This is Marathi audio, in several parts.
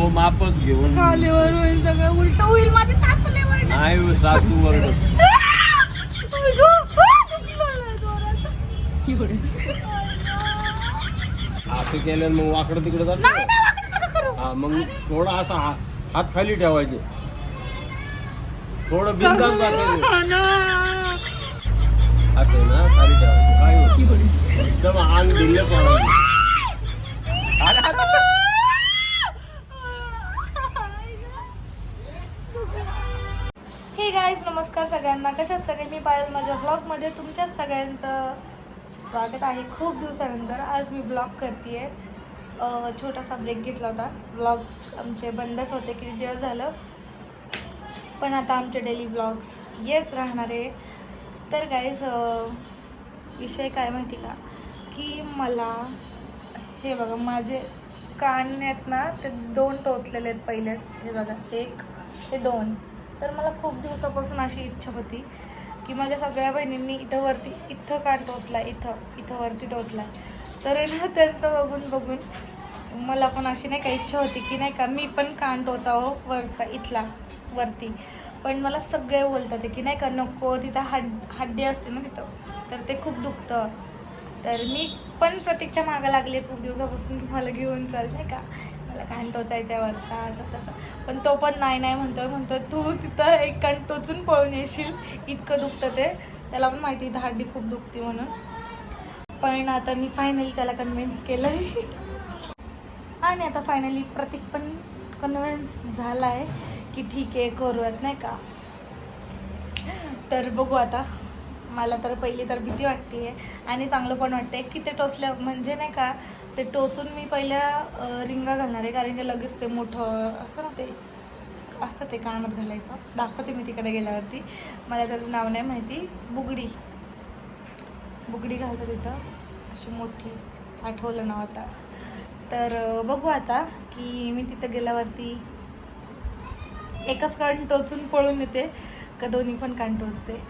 हो मापच घेऊन. खालीवर होईल सगळं. उलट होईल माझी सासू लय वरडत. नाही हो, सासू वरड आई गं, आ, दुखलं जोरात. असं केलं मग वाकडं तिकडे जात. नाही नाही वाकडं नका करू. हा मग थोडा असा हा- हात खाली ठेवायचे. थोडं बिंदास हा ना. हात आहे ना खाली ठेवायचे. काय होत? एकदम अंग ढिल्ल पडायचं. सगळ्यांना. कशात सगळे? मी पायल माझ्या ब्लॉगमध्ये तुमच्याच सगळ्यांचं स्वागत आहे खूप दिवसानंतर. आज मी ब्लॉग करते आहे छोटासा ब्रेक घेतला होता. ब्लॉग आमचे बंदच होते किती दिवस झालं? पण आता आमचे डेली ब्लॉग्स येत राहणार आहे. तर गाईज विषय काय माहिती का? की मला हे बघा माझे कान आहेत ना ते दोन टोचलेले आहेत पहिलेच. हे बघा एक हे दोन. तर मला खूप दिवसापासून अशी इच्छा होती की माझ्या सगळ्या बहिणींनी इथं वरती इथं कान टोचला इथं इथं वरती टोचला तर ना त्यांचं बघून बघून मला पण अशी नाही का इच्छा होती की नाही का मी पण कान टोचावं वरचा इथला वरती. पण मला सगळे बोलतात की नाही का नको तिथं हड हड्डी असते ना तिथं. तर ते खूप दुखतं. तर मी पण प्रतीक्षा मागं लागले खूप दिवसापासून तुम्हाला घेऊन चाल नाही का. मला कान टोचायचा आहे वरचा असं तसं. पण तो पण नाही नाही म्हणतोय म्हणतोय तू तिथं एक कान टोचून पळून येशील. इतकं दुखतं ते. त्याला पण माहिती धाडी खूप दुखती म्हणून. पण आता मी फायनली त्याला कन्व्हिन्स केलं आहे आणि आता फायनली प्रतीक पण कन्व्हिन्स झाला आहे की ठीक आहे करूयात नाही का? तर बघू आता. मला तर पहिली तर भीती वाटते आणि चांगलं पण वाटते की ते टोचल्या म्हणजे नाही का ते टोचून मी पहिल्या रिंगा घालणार आहे. कारण की लगेच ते मोठं असतं ना ते असतं ते कानात घालायचं. दाखवते मी तिकडे गेल्यावरती. मला त्याचं नाव नाही माहिती. बुगडी. बुगडी घालतात तिथं. अशी मोठी आठवलं नाव आता. तर बघू आता की मी तिथं गेल्यावरती एकच कान टोचून पळून येते का दोन्ही पण कान टोचते.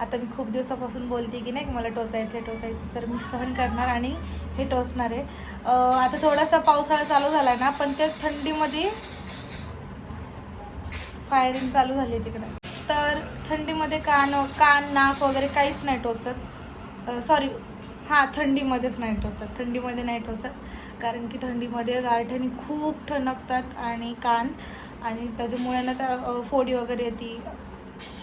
आता मी खूप दिवसापासून बोलते की नाही मला टोचायचं आहे टोचायचं तर मी सहन करणार आणि हे टोचणार आहे. आता थोडासा पावसाळा चालू झाला आहे ना पण ते थंडीमध्ये फायरिंग चालू झाली तिकडं. तर थंडीमध्ये कान कान नाक वगैरे काहीच नाही टोचत. सॉरी हां थंडीमध्येच नाही टोचत. थंडीमध्ये नाही टोचत. कारण की थंडीमध्ये गारठ्याने खूप ठणकतात आणि कान आणि त्याच्यामुळे ना त्या फोडी वगैरे येते.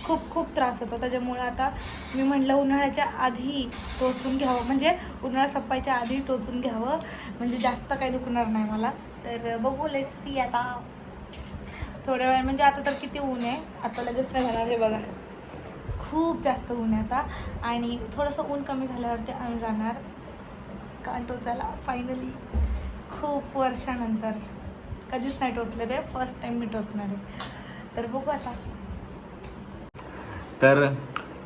खूप खूप त्रास होतो. त्याच्यामुळे आता मी म्हटलं उन्हाळ्याच्या आधी टोचून घ्यावं. म्हणजे उन्हाळा संपायच्या आधी टोचून घ्यावं. म्हणजे जास्त काही दुखणार नाही मला. तर बघू लेट सी आता. थोड्या वेळ म्हणजे आता तर किती ऊन आहे. आता लगेच नाही आहे हे बघा. खूप जास्त ऊन आहे आता. आणि थोडंसं ऊन कमी झाल्यावरती आम्ही जाणार कान टोचायला फायनली खूप वर्षानंतर. कधीच नाही टोचले ते. फर्स्ट टाईम मी टोचणार आहे. तर बघू आता. तर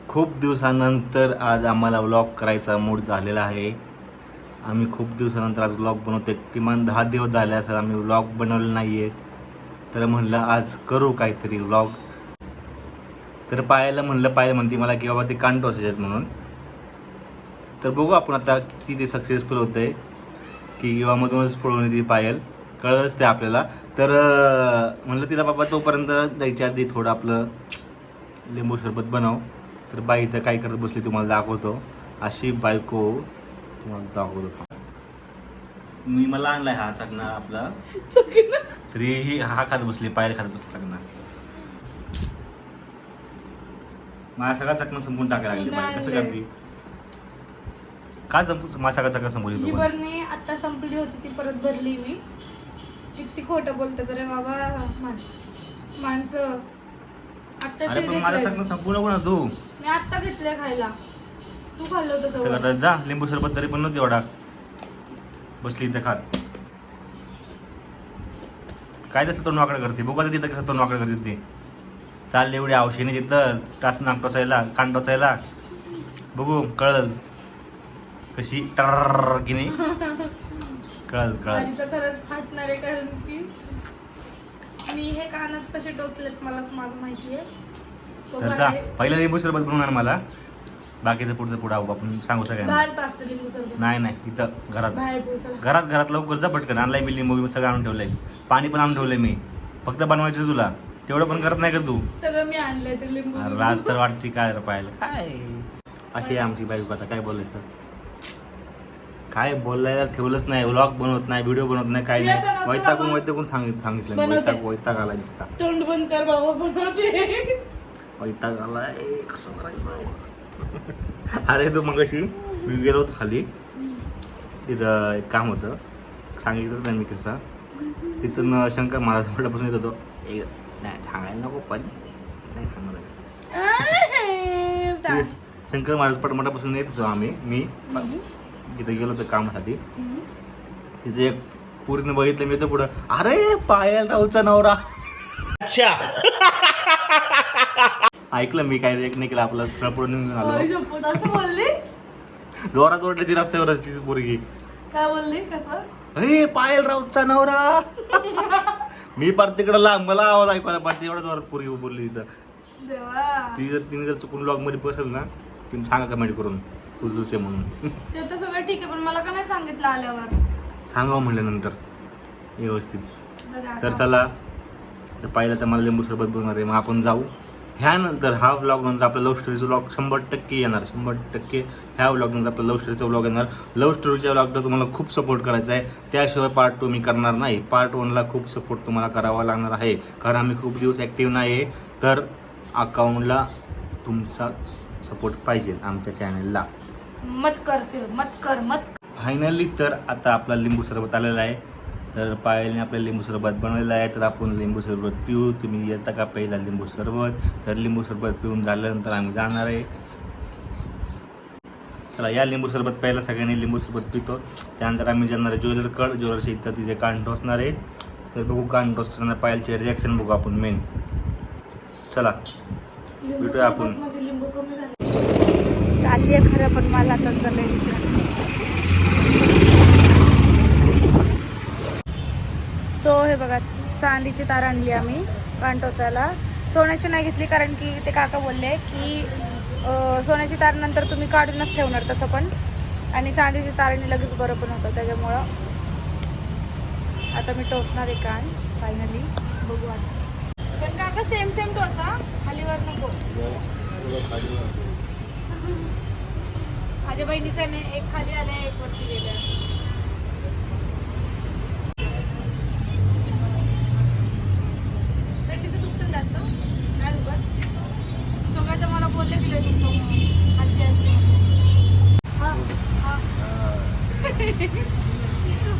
खूप दिवसानंतर आज आम्हाला व्लॉग करायचा मूड झालेला आहे. आम्ही खूप दिवसानंतर आज व्लॉग बनवते किमान दहा दिवस झाले असेल आम्ही व्लॉग बनवले नाही आहेत तर म्हणलं आज करू काहीतरी व्लॉग तर पाहायला म्हणलं पाहिलं म्हणते मला की बाबा ते कान टोचायचे आहेत म्हणून. तर बघू आपण आता किती ते सक्सेसफुल होतं आहे की युवामधूनच पळून येते पायल. कळलंच ते आपल्याला. तर म्हणलं तिला बाबा तोपर्यंत जायच्या आधी थोडं आपलं. लिंबू सरबत बनव. तर बाई इथं काय करत बसली तुम्हाला दाखवतो. अशी बायको तुम्हाला दाखवतो मी मला आणलाय हा चकना आपला. तरी ही हा खात बसली पायल खात बसली चकना. माझा सगळा चकना संपून टाकायला लागली बाई कसं करते? का संपू माझा सगळा चकना संपवली ही? बरणी आता संपली होती ती परत भरली मी. किती खोटं बोलतात रे बाबा माणसं अरे पण माझा घेतलंय. चकना संपू नको ना तू. मी आत्ता घेतलंय खायला. तू खाल्लं होतं सगळं. सगळं जा लिंबू सरबत तरी पण नव्हती एवढा बसली इथं खात. काय तसं तोंड वाकडं करते? बघू आता तिथं कसं तोंड वाकडं करते ते. चालले एवढी औषधी तिथं. टाच नाक टोचायला कान टोचायला. बघू कळल. कशी? टर की नाही? कळल कळल. तर खरंच फाटणार आहे कारण की मी हे कानच कसे टोचलेत मलाच माझं माहिती तर आहे? पहिला लिंबू सरबत बनवून आण मला. बाकीचं पुढचं पुढं आहोत आपण सांगू सगळ्यांना. बाहेर पाचतं लिंबू सरबत. नाही नाही इथं घरात. बाहेर पोहोचला घरात घरात लवकर जा पटकन. आणलाय मी लिंबू सगळं आणून ठेवलंय. पाणी पण आणून ठेवलंय मी. फक्त बनवायचं तुला. तेवढं पण करत नाही का तू? सगळं मी आणलंय ते लिंबू. अरे लाज तर वाटते काय रे पाहायला. काय अशी आहे आमची बायको आता काय बोलायचं? काय बोलायला ठेवलंच नाही व्लॉग बनवत नाही व्हिडिओ बनवत नाही काय नाही. वैतागून. वैतागून सांगित सांगितलं. वैताग वैताग आला दिसता तोंड बंद कर बाबा बनवते. वैताग आलाय कसं करायचं? अरे तू मग मी गेलो होतो खाली. तिथं एक काम होतं. सांगितलं नाही मी किस्सा. तिथून शंकर महाराज म्हटल्यापासून येत होतो. नाही सांगायला नको पण नाही सांगणार शंकर महाराज पटमटापासून येत होतो आम्ही मी. तिथे गेलो होतो कामासाठी. तिथे एक पूर्ण बघितलं मी तर पुढं अरे पायल राऊचा नवरा. अच्छा. ऐकलं मी काय एक नाही केलं आपलं सरळ पुढे निघून आलो. शपथ असं बोलली? जोरात ओरडली ती रस्त्यावरच ती पोरगी. काय बोलली? कसं? अरे पायल राऊतचा नवरा. मी पार तिकडं लांब मला आवाज ऐकायला पाहिजे एवढा जोरात पोरगी बोलली तिथं. देवा. ती जर तिने जर चुकून ब्लॉगमध्ये बसेल ना तुम्ही सांगा कमेंट करून तू तुझे म्हणून. ते तर सगळं ठीक आहे पण मला का नाही सांगितलं आल्यावर? सांगावं म्हणल्यानंतर व्यवस्थित. बघा तर असं. चला तर पाहिलं तर मला लिंबू सरबत बनवणार आहे मग आपण जाऊ. ह्यानंतर हा व्लॉग नंतर आपला लव्ह स्टोरीचा व्लॉग शंभर टक्के येणार शंभर टक्के ह्या व्लॉग नंतर आपला लव्ह स्टोरीचा व्लॉग येणार. लव्ह स्टोरीच्या व्लॉगला तुम्हाला खूप सपोर्ट करायचा आहे. त्याशिवाय पार्ट टू मी करणार नाही. पार्ट वनला खूप सपोर्ट तुम्हाला करावा लागणार आहे. कारण आम्ही खूप दिवस ॲक्टिव्ह नाही आहे तर अकाउंटला तुमचा सपोर्ट पाहिजे आमच्या चॅनलला मत कर फिर मत कर मत फायनली तर आता आपला लिंबू सरबत आलेला आहे. तर पायलने आपल्या लिंबू सरबत बनवलेलं आहे. तर आपण लिंबू सरबत पिऊ. तुम्ही येता का पहिला लिंबू सरबत? तर लिंबू सरबत पिऊन झाल्यानंतर आम्ही जाणार आहे. चला या लिंबू सरबत पहिला सगळ्यांनी लिंबू सरबत पितो. त्यानंतर आम्ही जाणार आहे ज्वेलरकड ज्वेलर्स इथं तिथे कान टोचणार आहे तर बघू कान टोचताना पायलचे रिॲक्शन बघू आपण मेन चला भेटूया आपण. लिंबू कमी झाले. चालली आहे खरं पण मला तर चाललंय सो हे बघा चांदीची तार आणली आम्ही कांटोचाला. सोन्याची नाही घेतली कारण की ते काका बोलले की सोन्याची तार नंतर तुम्ही काढूनच ठेवणार तसं पण. आणि चांदीची तारणी लगेच बरं पण होतं त्याच्यामुळं आता मी टोचणार आहे कान फायनली बघू आता. पण काका सेम सेम टोचा. खालीवर नको. माझ्या बहिणीचा एक खाली एक वरती.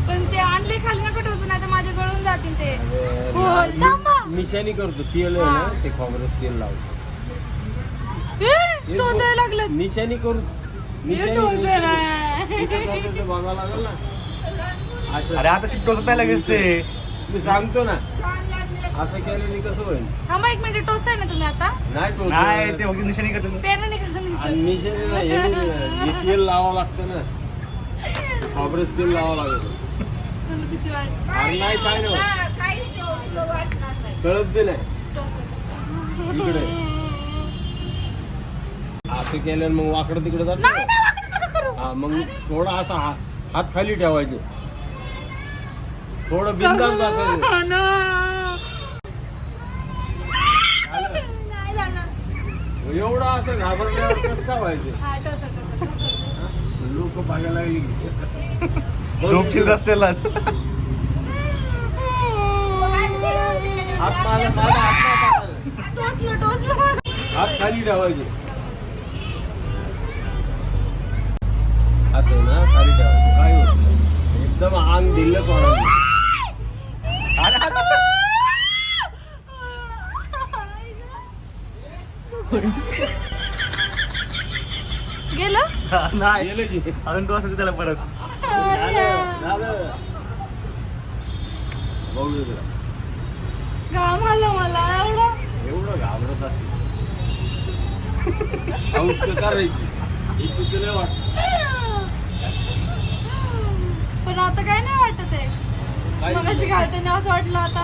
पण ते आणले खाली नका टोचून नाही तर माझे गळून जातील ते. हो निशाणी करतो तेल आहे ना ते खोबरच तेल लावतो. टोचायला लागलं निशाणी करू. निशाणी टोचायला इथं जातं ते बघावं लागेल ना. असं. अरे आता शिफ्ट होत नाही लगेच ते मी सांगतो ना. असं केल्याने कसं होईल? थांबा एक मिनिट टोचताय ना तुम्ही आता? नाही टोचत. नाही ते फक्त निशाणी करतो पेनाने का आणि निशाणी ना हे नाही, हे तेल लावावं लागतं ना. खोबरच तेल लावावं लागतं मला अरे नाही काय नाही. होत. कळत बी नाही. इकडे. असं केल्यानं मग वाकडं तिकडे जात नाही नाही वाकडं नका करू हा मग थोडा असा हात हात खाली ठेवायचे थोडं बिंदास बसायचं हा ना. झालं. नाही झालं. एवढं असं घाबरल्यावर कसं काय व्हायचं हा, टोचा, टोचा, टोचा. लोक बघायला लागली झोपशील रस्त्यालाच हात माझा माझा हात नाही टाकायचा. टोचलं, टोचलं. हात खाली ठेवायचे हात ना? खाली ठेवायचे काय होत नाही. एकदम अंग दिलं सोडायचं गेलं? नाही. गेलं की. अजून तो असायचं त्याला परत. झालं झालं. बघू तुला. घाम आलं मला एवढं. एवढं घाबरत असते. तर करायची. नाही वाटत. पण आता काय नाही वाटत आहे? मग अशी घालताना असं वाटलं आता.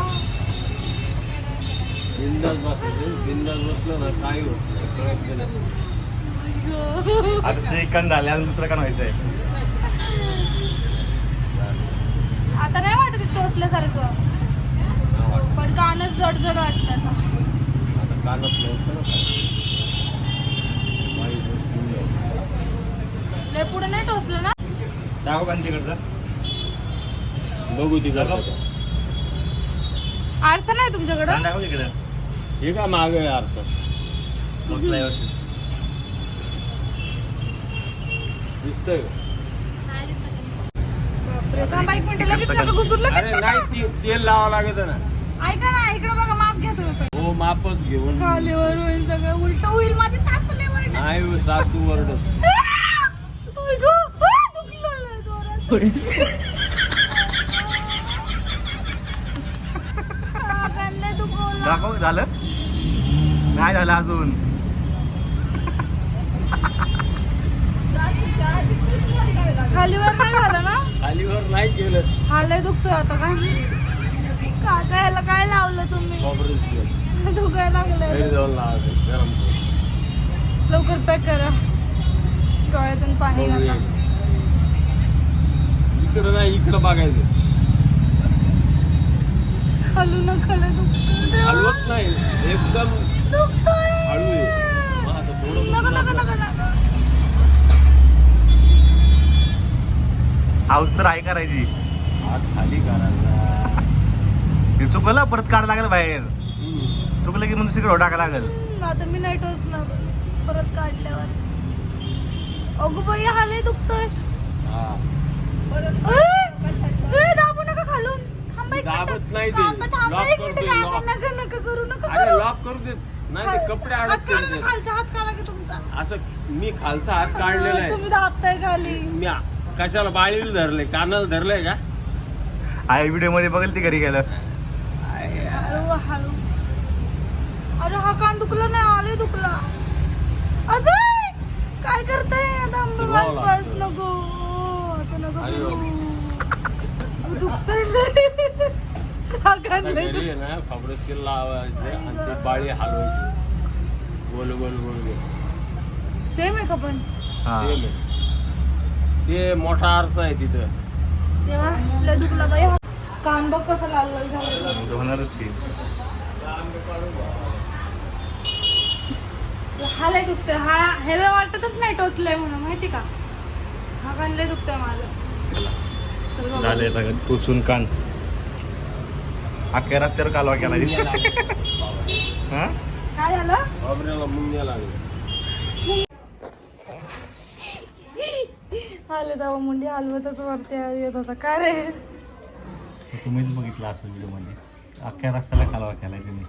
बिंदास बसायचं बिंदास बसलं ना काय होत नाही. कळत बी नाही. ग आता चिकन झाले अजून दुसरं कान व्हायचं आहे आता नाही वाटत ते टोचल्यासारखं. पण कानच जड जड वाटत आता. नव्हतं पुढे नाही टोचलं ना? टाकू कान तिकडचं. बघू ती दाखव. आरसा नाही तुमच्याकडं? तिकडं. हे का माग आहे आरसा? बसला दिसतंय का? बापरे, थांबा एक मिनिट लगेच नका घुसून लगेच अरे नका. नाही ती तेल लावावं लागत ना. ऐका ना इकडे बघा माप घ्या तुम्ही पहिले. हो मापच घेऊन. खालीवर होईल सगळं उलट होईल माझी सासू लय वरडत. नाही हो, सासू वरडत आई गं, आ, दुखलं लय जोरात. दाखव झालं? नाही झालं अजून. खालीवर नाही झालं ना? खालीवर नाही केलं हा लय दुखतोय आता काय? काका याला काय लावलं तुम्ही. दुखायला करून. लवकर पॅक करा. डोळ्यातून पाणी. घाला इकडं नाही इकडं बघायचं. खालू न खाली. हलवत नाही. एकदम दुखतोय हळू हाऊस तर आहे करायची. हात खाली करायचा. ते चुकलं परत काढ लागेल बाहेर. चुकलं की मग दुसरीकडे टाका लागेल. आता मी नाही टोचणार. परत काढल्यावर. अगो बाई हा लय दुखतोय हा. ए, ए, दाबू नका खालून थांबा एक दाबत. नाही ते. लॉक करतोय, लॉक. नका नका करू नका अरे करू. लॉक करू देत. नाही ते कपडे हात अडक काढा ना, करते खालचा हात काढा की तुमचा. असं मी खालचा हात काढलेला आहे. तुम्ही दाबताय खाली. मी कशाला बाळीला धरले? कानाला धरलंय का? आहे व्हिडिओमध्ये बघेल ती घरी गेलं हळू हळू. अरे हा कान दुखला नाही आले दुखला. अजय काय करताय? आता बस नको. आता नको. दुखतंय आता लय घरी आहे ना खोबरं तेल लावायचे आणि ते बाळी हलवायची. गोल गोल गोल गोल. सेम आहे का पण? हा. सेम आहे. ते मोठा आरसा आहे तिथं. तेव्हा लय दुखला बाई. हा कान बघ कसं लाल लाल झालं. ते होणारच की. हा लय दुखतोय. हा ह्याला वाटतच नाही टोचलंय म्हणून माहिती का? हा कान लय दुखतोय माझं. चल बाबा. झाले आता टोचून कान. अख्ख्या रस्त्यावर कालवा केला हा? काय झालं? तेव्हा मुंडी हलवतच वरती येत होता. काय रे? तुम्हीच बघितलं असं व्हिडिओमध्ये अख्ख्या रस्त्याला कालवा केलाय त्यांनी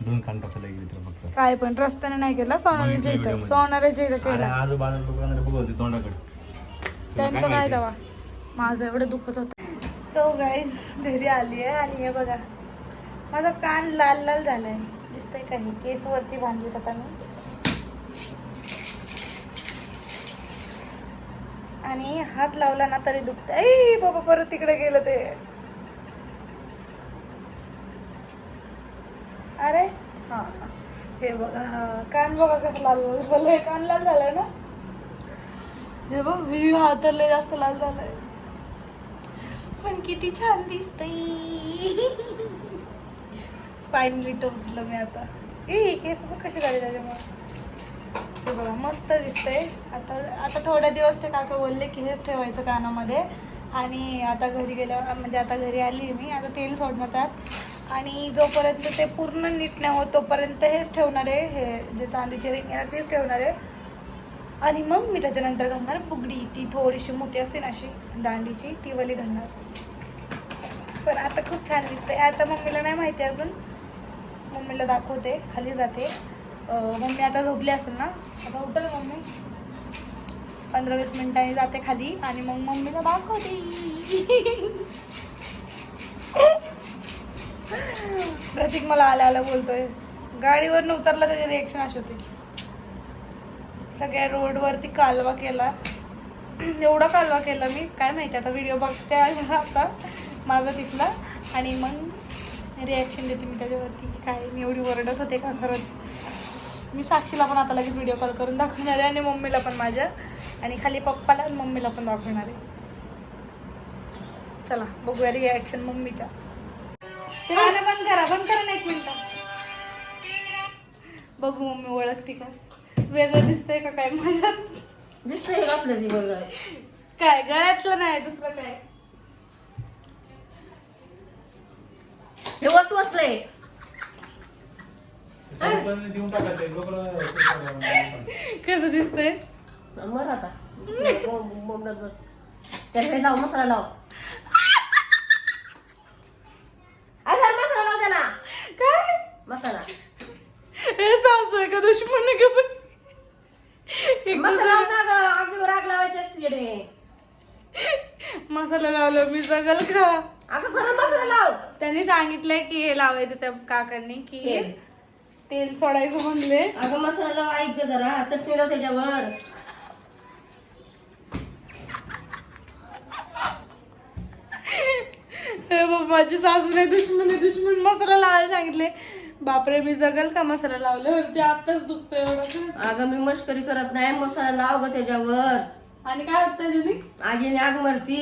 दोन कान टोचायला गेले तर फक्त. काय पण रस्त्याने नाही केला सोनारीच्या इथं सोनारीच्या इथं केला. आजूबाजूला लोकांना बघत होते तोंडाकडे. त्यांचं काय? तेव्हा. माझं एवढं दुखत होतं. सो गाईज घरी आली आहे आणि हे बघा. माझा कान लाल लाल झालाय. दिसतंय काही केस वरती बांधलीत आता मी. आणि हात लावला ना तरी दुखत ऐ बाबा परत तिकडे गेलं ते. अरे हा. हे बघा कान बघा कसं लाल लाल झालंय. कान लाल झालंय ना? हे बघ ही हात लय जास्त लाल झालाय. पण किती छान दिसतंय. फायनली टोचलं मी आता. ए केस बघ कशी झाली त्याच्यामुळे? ते बघा मस्त दिसतंय. आता आता थोड्या दिवस ते काका बोलले की हेच ठेवायचं कानामध्ये. आणि आता घरी गेल्या म्हणजे आता घरी आली मी आता तेल सोडणार त्यात आणि जोपर्यंत ते पूर्ण नीट नाही होत तोपर्यंत हेच ठेवणार आहे. हे जे चांदीचे रिंग आहे ना तेच ठेवणार आहे. आणि मग मी त्याच्यानंतर घालणार बुगडी. ती थोडीशी मोठी असते ना अशी दांडीची ती वली घालणार. पण आता खूप छान दिसतंय. आता मम्मीला नाही माहिती अजून. मम्मीला दाखवते खाली जाते. मम्मी आता झोपली असेल ना? आता उठल मम्मी. पंधरा वीस मिनिटांनी जाते खाली आणि मग मम्मीला दाखवते. प्रतीक मला आल्या आल्या बोलतोय. गाडीवरनं उतरला त्याची रिएक्शन अशी होती. सगळ्या रोडवरती कालवा केला. एवढा कालवा केला मी. काय माहिती आता व्हिडिओ बघते आला आता. माझा तिथला. आणि मग रिॲक्शन देते मी त्याच्यावरती की काय मी एवढी ओरडत होते का खरंच? मी साक्षीला पण आता लगेच व्हिडिओ कॉल करून दाखवणार आहे आणि मम्मीला पण माझ्या. आणि खाली पप्पाला आणि मम्मीला पण दाखवणार आहे. चला बघूया रिॲक्शन मम्मीच्या ते गाणं बंद करा बंद करा ना एक मिनिट. बघू मम्मी ओळखते का? वेगळं दिसतंय का काय माझ्यात? दिसतंय का आपलं ती बघ काय गळ्यातलं नाही दुसरं काय? देऊन टाकायचं कसं दिसतंय? मर आता. बस लाव मसाला लाव. अरे मसाला लाव त्याला. काय? मसाला. हे सासू आहे का दुश्मन आहे का पण एक मसाला लाव ना ग आगीवर आग लावायची असते इकडे मसाला लावला मी सगळं का? अगं खरं मसाला लाव. त्यांनी सांगितलंय की हे लावायचं त्या काकांनी की तेल. तेल सोडायचं म्हणले. अगं मसाला लाव ऐक ग जरा. चटणी लाव त्याच्यावर. हे माझी सासू नाही दुश्मन आहे दुश्मन मसाला लावायला सांगितले. बापरे मी जगल का मसाला लावल्यावरती? आताच दुखतोय एवढं. अगं मी मस्करी करत नाही. मसाला लाव ग त्याच्यावर. आणि काय वाटतं जुनी आगीने आग मरती.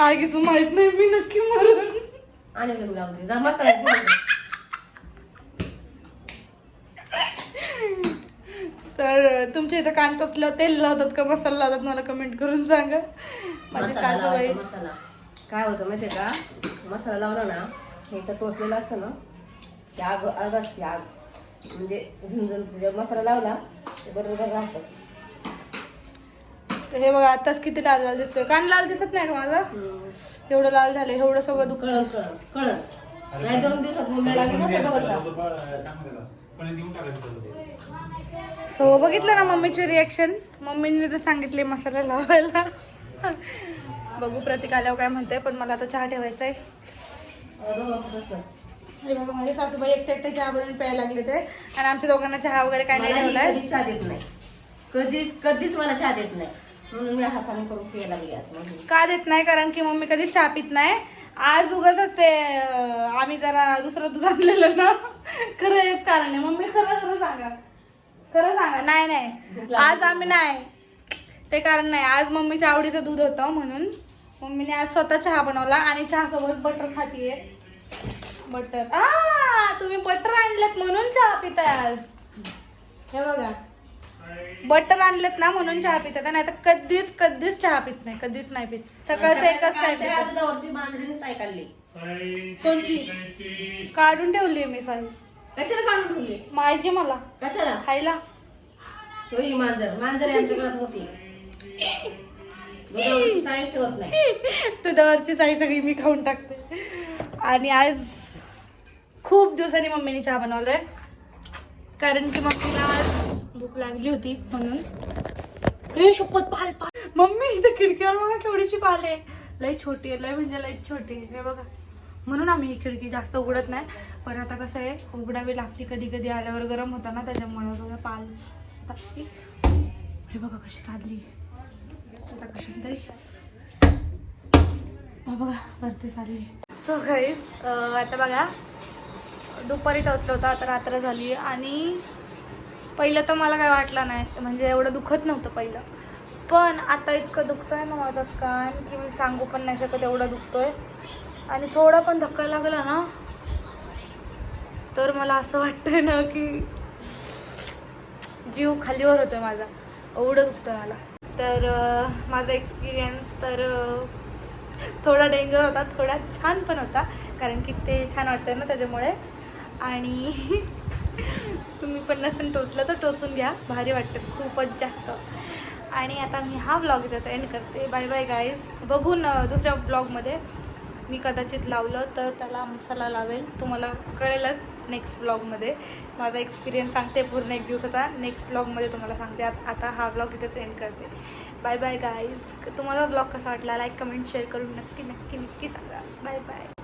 आगीच माहीत नाही मी नक्की मरण आणि घेऊन लावते जा मसाला. तर तुमच्या इथं कान टोचल्यावर तेल लावतात का? मसाला लावतात? मला कमेंट करून सांगा. माझी मसाला सासूबाई लावायचा, मसाला. काय होतं माहितीये का? मसाला लावला ना हे इथं टोचलेलं असतं ना ते आग आग असते आग. म्हणजे झुंझुन मसाला लावला ते बरोबर राहतं. तर हे बघा आताच किती लाल लाल दिसतोय. कान लाल दिसत नाही का माझा? एवढं लाल झालं एवढं सगळं कळण कळण नाही दोन दिवसात मुंबई लागली ना तर बघत. सो बघितलं ना मम्मीची रिॲक्शन मम्मीने तर सांगितले मसाला लावायला. बघू प्रतीक आल्यावर काय म्हणते पण मला आता चहा ठेवायचा आहे. हे बघा माझे सासूबाई एकटे एकटे चहा बनवून प्यायला लागले ते आणि आमच्या दोघांना चहा वगैरे काय नाही मला ही ठेवलाय. कधीच चहा देत नाही. कधीच कधीच मला चहा देत नाही. म्हणून मी हाताने करून प्यायला म्हणून का देत नाही? कारण की मम्मी कधीच चहा पित नाही. आज उगाच असते आम्ही जरा दुसरं दूध आणलेलं ना. खरं हेच कारण आहे. मम्मी खरं खरं सांगा. खरं सांगा. नाही नाही. आज आम्ही नाही. ते कारण नाही. आज मम्मीच्या आवडीचं दूध होतं म्हणून मम्मीने आज स्वतः चहा बनवला आणि चहा सोबत बटर खातीये. बटर. आ तुम्ही बटर आणलेत म्हणून चहा पिताय आज. हे बघा. बटर आणलेत ना म्हणून चहा पितात नाही तर कधीच कधीच चहा पित नाही कधीच नाही पित. सकाळचं एकच काढली? कोणची? काढून ठेवली मी साई. कशाला काढून ठेवली माहिती मला. कशाला? खायला. तो ही मांजर. मांजर आहे आमच्या घरात मोठी. दुधावरची साय ठेवत नाही. दुधावरची साई सगळी मी खाऊन टाकते. आणि आज खूप दिवसांनी मम्मीने चहा बनवलाय. कारण की मम्मीला आज भूक लागली होती म्हणून. हे शपथ पाल पाल. मम्मी इथं खिडकीवर बघा केवढीशी पाल आहे. लई छोटी आहे लई म्हणजे लई छोटी आहे. हे बघा. म्हणून आम्ही ही खिडकी जास्त उघडत नाही. पण आता कसं आहे उघडावी लागते कधी कधी आल्यावर गरम होता ना त्याच्यामुळे बघा पाल. आता हे. बघा कशी चालली आता कशी तरी. बघा वरती चालली सो गाईज आता बघा. दुपारी टोचलं होता आता रात्र झाली आणि पहिलं तर मला काय वाटलं नाही म्हणजे एवढं दुखत नव्हतं पहिलं. पण आता इतकं दुखतं आहे ना माझं कान की मी सांगू पण नाही शकत एवढं दुखतो आहे आणि थोडा पण धक्का लागला ना तर मला असं वाटतंय ना की जीव खालीवर होतोय माझा. एवढं दुखतं मला. तर माझा एक्सपिरियन्स तर थोडा डेंजर होता थोडा छान पण होता. कारण की ते छान वाटतं ना त्याच्यामुळे. आणि तुम्ही पण नसेल टोचलं तर टोचून घ्या. भारी वाटतं. खूपच जास्त. आणि आता मी हा ब्लॉग त्याचा एंड करते. बाय बाय गाईज बघून दुसऱ्या ब्लॉगमध्ये मी कदाचित लावलं तर त्याला मसाला लावेल. तुम्हाला कळेलच नेक्स्ट ब्लॉगमध्ये माझा एक्सपिरियन्स सांगते पूर्ण एक दिवसाचा नेक्स्ट ब्लॉगमध्ये तुम्हाला सांगते. आत- आता हा ब्लॉग इथेच एंड करते. बाय बाय गाईज तुम्हाला ब्लॉग कसा वाटला? लाईक कमेंट शेअर करून नक्की नक्की नक्की सांगा. Bye bye